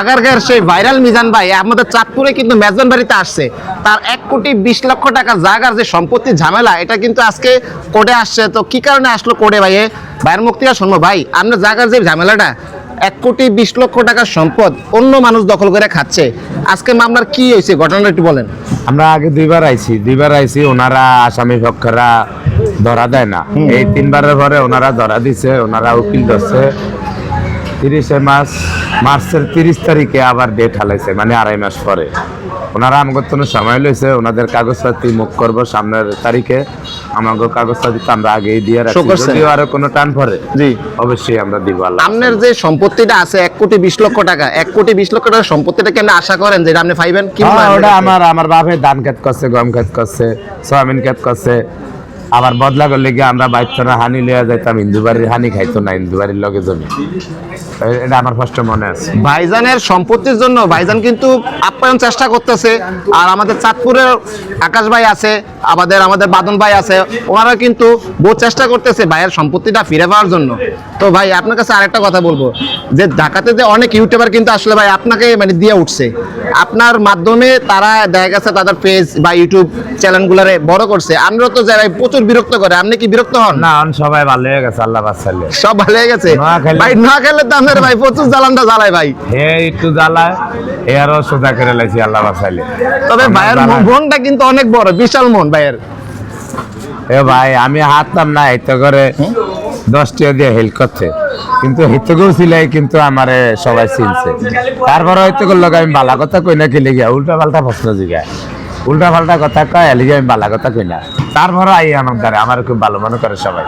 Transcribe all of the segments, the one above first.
আগারগাঁয়ের সেই ভাইরাল মিজান ভাই আমাদের চাঁদপুরে কিন্তু মেজবান বাড়িতে আসছে। তার এক কোটি বিশ লক্ষ টাকা জাগার যে সম্পত্তির ঝামেলা এটা কিন্তু আজকে কোর্টে আসছে। তো কি কারণে আসলো কোর্টে ভাই? ভাইয়ের মুখ থেকে শুনব। ভাই আপনার জাগার যে ঝামেলাটা এক কোটি বিশ লক্ষ টাকার সম্পদ অন্য মানুষ দখল করে খাচ্ছে। আজকে মামলার কি হয়েছে? ঘটনাটা একটু বলেন। আমরা আগে দুইবার আইছি দুইবার আইছি ওনারা আসামি পক্ষরা ধরা দেয় না। এই তিনবারের পরে ওনারা ধরা দিছে ওনারা উকিল ধরছে। তিরিশে মাস মার্চের তিরিশ তারিখে আবার ডেট হালাইছে মানে আড়াই মাস পরে। ওনারা আমাকে তো সময় লইছে ওনাদের কাগজপাতি মুখ করব সামনের তারিখে। আমাকে কাগজপাতি তো আমরা আগেই দিয়ে Show আরও কোনো টান পরে জি। অবশ্যই আমরা দিব আল্লাহ আপনার যে সম্পত্তিটা আছে এক কোটি বিশ লক্ষ টাকা এক কোটি বিশ লক্ষ টাকার সম্পত্তিটা কেন আশা করেন যেটা আপনি পাইবেন? কি হয় ওটা আমার আমার বাপে ধান খেত করছে গম খেত করছে সয়াবিন খেত করছে। আবার বদলা করলে গিয়ে আমরা বাইতনা হানি লিয়া যাইতাম হিন্দু বাড়ির হানি খাইতো না হিন্দু বাড়ির লগে জমি। এটা আমার কষ্ট মনে আছে। ভাইজানের সম্পত্তির জন্য ভাইজান কিন্তু আপ্যায়ন চেষ্টা করতেছে। আর আমাদের চাঁদপুরের আকাশ ভাই আছে, আমাদের আমাদের বাদন ভাই আছে, ওনারা কিন্তু বহু চেষ্টা করতেছে ভাইয়ের সম্পত্তিটা ফিরে পাওয়ার জন্য। তো ভাই আপনার কাছে আরেকটা কথা বলব। যে ঢাকাতে যে অনেক ইউটিউবার কিন্তু আসলে ভাই আপনাকে মানে দিয়ে উঠছে। আপনার মাধ্যমে তারা দেখা গেছে তাদের পেজ বা ইউটিউব চ্যানেলগুলোরে বড় করছে। আমরা তো যারা প্রচুর বিরক্ত করে আপনি কি বিরক্ত হন? না সবাই ভালো হয়ে গেছে আল্লাহ বাসালে সব ভালো হয়ে গেছে? ভাই না খেলে তো আমাদের ভাই প্রচুর জ্বালানটা জ্বালায় ভাই। হে একটু জ্বালায় এ আরও সোজা করে লাইছি আল্লাহ বাসাইলে তবে ভাইয়ের মনটা কিন্তু অনেক বড় বিশাল মন ভাইয়ের। এ ভাই আমি হাততাম না এতে করে। দশ টাকা দিয়ে হেল্প করছে। কিন্তু হিতকেও ছিলাই কিন্তু আমার সবাই চিনছে। তারপরে হয়তো করল আমি বালা কথা কই না খেলে গিয়া উল্টা পাল্টা প্রশ্ন জিগায়। উল্টা পাল্টা কথা কয় এলিগে আমি বালা কথা কই না। তারপরে আই আমার দ্বারা আমার খুব ভালো মনে করে সবাই।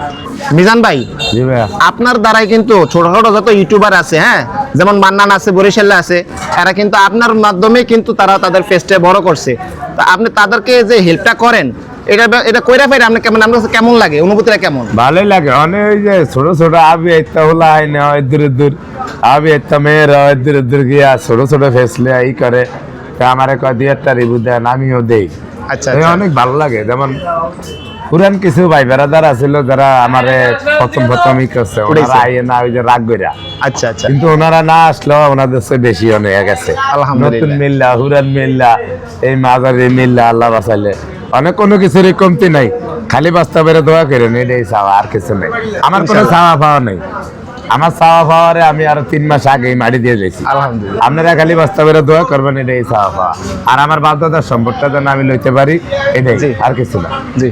মিজান ভাই জি আপনার দ্বারাই কিন্তু ছোট ছোট যত ইউটিউবার আছে হ্যাঁ? যেমন মান্নান আছে বরিশালে আছে এরা কিন্তু আপনার মাধ্যমে কিন্তু তারা তাদের ফেসটা বড় করছে। তা আপনি তাদেরকে যে হেল্পটা করেন এটা এটা কইরা কেমন আপনার কেমন লাগে? অনুভূতিটা কেমন? ভালোই লাগে। অনেক ওই যে ছোট ছোট আবি একটা হলা হয় না হয় দূরে দূর। আবি একটা মেয়েরা হয় দূরে দূর গিয়া ছোট ছোট ফেসলে এই করে। তা আমারে কয় দিয়ে একটা রিভিউ দেন আমিও দেই। আচ্ছা আচ্ছা। অনেক ভালো লাগে। যেমন পুরান কিছু ভাই বেড়াদার আছিল যারা আমারে প্রথম প্রথম ই করছে ওনারা আইয়ে না ওই যে রাগ আচ্ছা আচ্ছা। কিন্তু ওনারা না আসলেও ওনাদের চেয়ে বেশি অনেক গেছে আলহামদুলিল্লাহ। নতুন মিল্লা হুরান মিল্লা এই মাজারি মিল্লা আল্লাহ বাঁচাইলে। অনেক কোনো কিছুর কমতি নাই। খালি বাস্তবের দোয়া করেন এটাই চাওয়া আর কিছু নেই। আমার কোনো চাওয়া পাওয়া নেই। আমার চাওয়া পাওয়ারে আমি আরও তিন মাস আগে মারি দিয়ে যাইছি আপনারা খালি বাস্তবের দোয়া করবেন এটাই চাওয়া পাওয়া। আর আমার বাধ্যতার সম্পদটা যেন আমি লইতে পারি এটাই। আর কিছু না। জি।